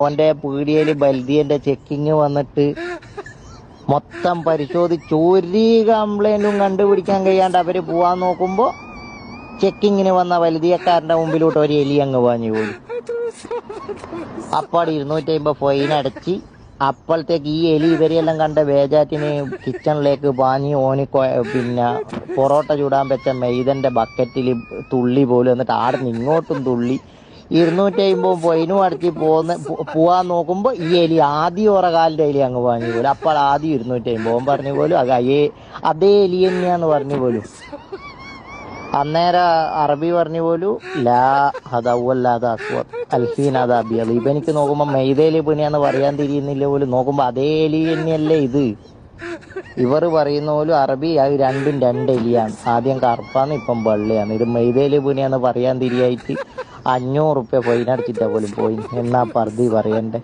ഓന്റെ പീടിയയിൽ ബൽദിയന്റെ ചെക്കിങ് വന്നിട്ട് മൊത്തം പരിശോധിച്ച് ഒരു കംപ്ലൈന്റും കണ്ടുപിടിക്കാൻ കഴിയാണ്ട് അവർ പോവാൻ നോക്കുമ്പോ ചെക്കിങ്ങിന് വന്ന വലുതിയക്കാരന്റെ മുമ്പിലോട്ട് ഒരു എലി അങ്ങ് പാഞ്ഞു പോയി. അപ്പോൾ ഇരുന്നൂറ്റി അമ്പത് ഫൈൻ അടച്ച് അപ്പോഴത്തേക്ക് ഈ എലി ഇവരെയെല്ലാം കണ്ട വേജാറ്റിന് കിച്ചണിലേക്ക് പാഞ്ഞ് ഓനി പിന്നെ പൊറോട്ട ചൂടാൻ വെച്ച മെയ്തന്റെ ബക്കറ്റിൽ തുള്ളി പോലും എന്നിട്ട് ആടെ ഇങ്ങോട്ടും തുള്ളി. ഇരുന്നൂറ്റി അമ്പത് ഫൈനും അടച്ച് പോന്ന് പോവാൻ നോക്കുമ്പോ ഈ എലി ആദ്യം ഓറ കാലിന്റെ എലി അങ്ങ് പറഞ്ഞു പോലും. അപ്പോൾ ആദ്യം ഇരുന്നൂറ്റി അമ്പത് പറഞ്ഞു പോലും അത് അയ്യേ അതേ എലി തന്നെയാന്ന് പറഞ്ഞു പോലും. അന്നേരം അറബി പറഞ്ഞു പോലും ലാ അൽഫീൻ അത് എനിക്ക് നോക്കുമ്പോ മെയ്തേലി പിണിയാന്ന് പറയാൻ തിരിയുന്നില്ല പോലും. നോക്കുമ്പോ അതേ എലി തന്നെയല്ലേ ഇത്. ഇവർ പറയുന്ന പോലും അറബി അത് രണ്ടും രണ്ട് എലിയാണ്. ആദ്യം കറുപ്പാന്ന് ഇപ്പം വെള്ളയാണ്. ഇത് മെയ്തേലി പിണിയാന്ന് പറയാൻ തിരിയായിട്ട് അഞ്ഞൂറ് റുപ്യ ഫൈൻ അടിച്ചിട്ടാ പോലും പോയി. എന്നാ പർദി പറയണ്ടേ?